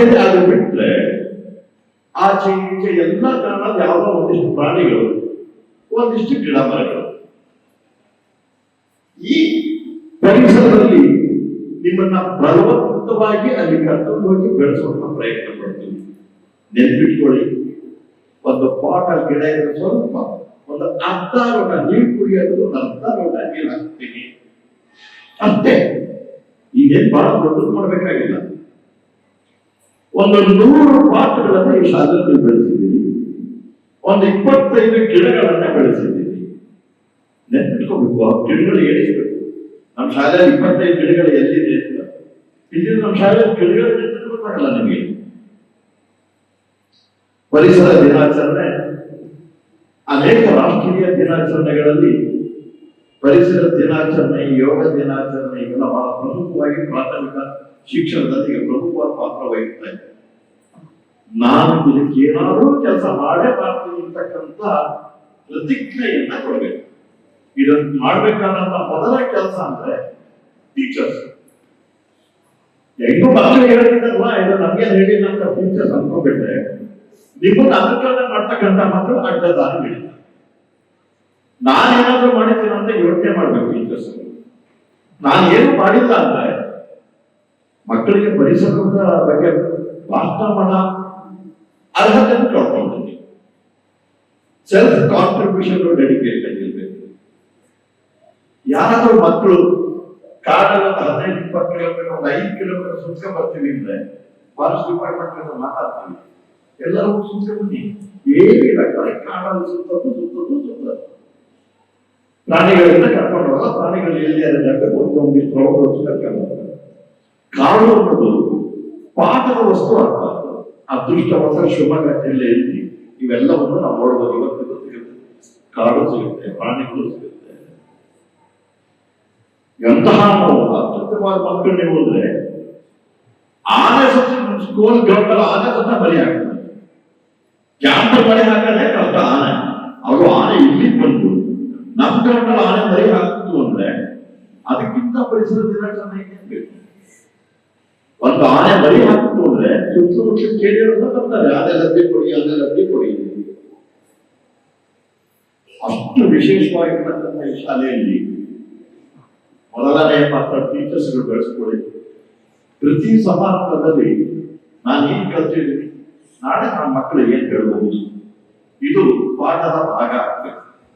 ಏನ್ ಆಗಿ ಬಿಟ್ಟರೆ ಆಚೆ ಈಚೆ ಎಲ್ಲ ಕಾರಣದ ಯಾವುದೋ ಒಂದಿಷ್ಟು ಪ್ರಾಣಿಗಳು, ಒಂದಿಷ್ಟು ಗಿಡ ಮರಗಳು ಈ ಪರಿಸರದಲ್ಲಿ ನಿಮ್ಮನ್ನ ಬಲವಂತವಾಗಿ ಅಲ್ಲಿ ಕರ್ಕೊಂಡು ಹೋಗಿ ಬೆಳೆಸುವಂತ ಪ್ರಯತ್ನ ಪಡ್ತೀವಿ ನೆನ್ಪಿಟ್ಕೊಳ್ಳಿ, ಒಂದು ಪಾಟ ಗಿಡ ಇರೋ ಸ್ವಲ್ಪ ಒಂದು ಅರ್ಧ ಲೋಟ ನೀರು ಕುಡಿಯೋದು ಅರ್ಧ ಲೋಟ ನೀರು ಹಾಕ್ತೀನಿ. ಅಷ್ಟೇ ಈಗೇನು ಬಹಳ ದೊಡ್ಡದು ಮಾಡ್ಬೇಕಾಗಿಲ್ಲ. ಒಂದು ನೂರು ಪಾತ್ರಗಳನ್ನ ಈ ಶಾಲೆಯಲ್ಲಿ ಬೆಳೆಸಿದ್ದೀವಿ ಒಂದು ಇಪ್ಪತ್ತೈದು ಗಿಡಗಳನ್ನ ಬೆಳೆಸಿದ್ದೀವಿ ನೆನ್ಪಿಟ್ಕೋಬೇಕು, ಆ ಗಿಡಗಳು ಏಳಿಸ್ಬೇಕು ನಮ್ಮ ಶಾಲೆಯಲ್ಲಿ ಇಪ್ಪತ್ತೈದು ಗಿಡಗಳು ಎಲ್ಲಿದೆ ಅಂತ. ಇಲ್ಲಿ ನಮ್ಮ ಶಾಲೆಯಲ್ಲಿ ಗಿಡಗಳು ಎಲ್ಲಿದೆ ಗೊತ್ತಾಗಲ್ಲ ನಿಮಗೆ. ಪರಿಸರ ದಿನಾಚರಣೆ, ಅನೇಕ ರಾಷ್ಟ್ರೀಯ ದಿನಾಚರಣೆಗಳಲ್ಲಿ ಪರಿಸರ ದಿನಾಚರಣೆ, ಯೋಗ ದಿನಾಚರಣೆ ಇವೆಲ್ಲ ಬಹಳ ಪ್ರಮುಖವಾಗಿ ಪ್ರಾಥಮಿಕ ಶಿಕ್ಷಣದಲ್ಲಿ ಪ್ರಮುಖವಾದ ಪಾತ್ರ ವಹಿಸ್ತಾ ಇದೆ. ನಾನು ಇದಕ್ಕೆ ಏನಾದರೂ ಕೆಲಸ ಮಾಡೇ ಮಾಡ್ತೀನಿ ಅಂತಕ್ಕಂಥ ಪ್ರತಿಜ್ಞೆಯನ್ನ ಕೊಡಬೇಕು. ಇದನ್ನು ಮಾಡ್ಬೇಕಾದಂತ ಮೊದಲ ಕೆಲಸ ಅಂದ್ರೆ ಟೀಚರ್ಸ್ ಹೆಂಗು ಮಕ್ಕಳು ಹೇಳ್ತಿದ್ದಲ್ವಾ ಇದು ನಮ್ಗೆ ಹೇಳಿ ನಮ್ಮ ಟೀಚರ್ಸ್ ಅನ್ಕೊಂಡ್ಬಿಟ್ರೆ ನಿಮ್ಮನ್ನ ಅನುಕೂಲ ಮಾಡ್ತಕ್ಕಂಥ ಮಕ್ಕಳು ಅಡ್ಡ ದಾರಿ ನಾನು ನಾನೇನಾದ್ರೂ ಮಾಡಿದ್ದೀನಿ ಅಂತ ಯೋಚನೆ ಮಾಡ್ಬೇಕು ಟೀಚರ್ಸ್ ನಾನು ಏನು ಮಾಡಿಲ್ಲ ಅಂದ್ರೆ ಮಕ್ಕಳಿಗೆ ಪರಿಸರದ ಬಗ್ಗೆ ಭಾಷಣ ಮಾಡೋ ಅರ್ಹತೆಯನ್ನು ಕಳ್ಕೊಂಡಿದ್ದೀವಿ ಸೆಲ್ಫ್ ಕಾಂಟ್ರಿಬ್ಯೂಷನ್ ಇರಬೇಕು ಯಾರಾದ್ರೂ ಮಕ್ಕಳು ಕಾಡಲ್ಲಿ ಹದಿನೈದು, ಇಪ್ಪತ್ತು ಕಿಲೋಮೀಟರ್ ಒಂದು ಐದು ಕಿಲೋಮೀಟರ್ ಸುತ್ಕೊಂಡ್ ಬರ್ತೀವಿ ಅಂದ್ರೆ ಫಾರೆಸ್ಟ್ ಡಿಪಾರ್ಟ್ಮೆಂಟ್ ಹತ್ರ ಮಾತಾಡ್ತೀವಿ. ಎಲ್ಲರೂ ಸುತ್ಕೊಂಡ್ ಬನ್ನಿ. ಏನಿಲ್ಲ ಬರೀ ಕಾಡಲ್ಲಿ ಸುತ್ತದ್ದು ಸುತ್ತದ್ದು ಸುತ್ತದ್ದು. ಪ್ರಾಣಿಗಳಿಂದ ಕರ್ಕೊಂಡು ಹೋಗಲ್ಲ. ಪ್ರಾಣಿಗಳು ಎಲ್ಲಿ ಜಾಗಕ್ಕೆ ಹೋಗಿ ಒಂದಿಷ್ಟು ರೌಂಡ್ ಕರ್ಕೊಂಡು ಹೋಗ್ತಾರೆ ಕಾಡು ಅನ್ನೋದು ಪಾಠದ ವಸ್ತು ಆಗ್ಬಾರ್ದು ಅದೃಷ್ಟವಶ ಶಿವಮೊಗ್ಗ ಜಿಲ್ಲೆಯಲ್ಲಿ ಇವೆಲ್ಲವನ್ನು ನಾವು ನೋಡಬಹುದು ಇವತ್ತು ಸಿಗುತ್ತೆ. ಕಾಡು ಸಿಗುತ್ತೆ, ಪ್ರಾಣಿಗಳು ಸಿಗುತ್ತೆ. ಎಂತಹ ಅತ್ಯುತ್ತಮವಾದ ಮಕ್ಕಳು ನೀವು ಅಂದ್ರೆ ಆನೆ ಸತ್ತ ಸ್ಕೂಲ್ ಗ್ರೌಂಡ್ ಆನೆ ಸತ್ತ ಬಲಿ ಆಗ್ತದೆ ಕ್ಯಾಂಪ್ ಬಲಿ ಹಾಕಲೇ ಕಷ್ಟ ಆನೆ. ಅವರು ಆನೆ ಇಲ್ಲಿ ಬಂದು ನಮ್ ಗ್ರೌಂಡ್ ಆನೆ ಬಲಿ ಹಾಕ್ತು ಅಂದ್ರೆ ಅದಕ್ಕಿಂತ ಪರಿಸರ ದಿನಾಚರಣೆ ಒಂದು ಆನೆ ಬಲಿ ಹಾಕ್ತು ಅಂದ್ರೆ ಕೇಳಿ ಕೇಳಿರೋದು ಬರ್ತಾರೆ ಅದೇ ಲದ್ದೆ ಕೊಡಿ ಅದೇ ಲಭ್ಯ ಕೊಡಿ. ಅಷ್ಟು ವಿಶೇಷವಾಗಿರ್ತಕ್ಕಂಥ ಈ ಶಾಲೆಯಲ್ಲಿ ಮೊದಲನೇ ಪಾತ್ರ ಟೀಚರ್ಸ್ಗಳು ಬೆಳೆಸ್ಕೊಳ್ಳಿ. ಪ್ರತಿ ಸಮಾರಂಭದಲ್ಲಿ ನಾನು ಏನ್ ಕಲ್ತಿದ್ದೀನಿ ನಾಳೆ ನನ್ನ ಮಕ್ಕಳಿಗೆ ಏನ್ ಹೇಳ್ಬಹುದು? ಇದು ಪಾಠದ ಭಾಗ.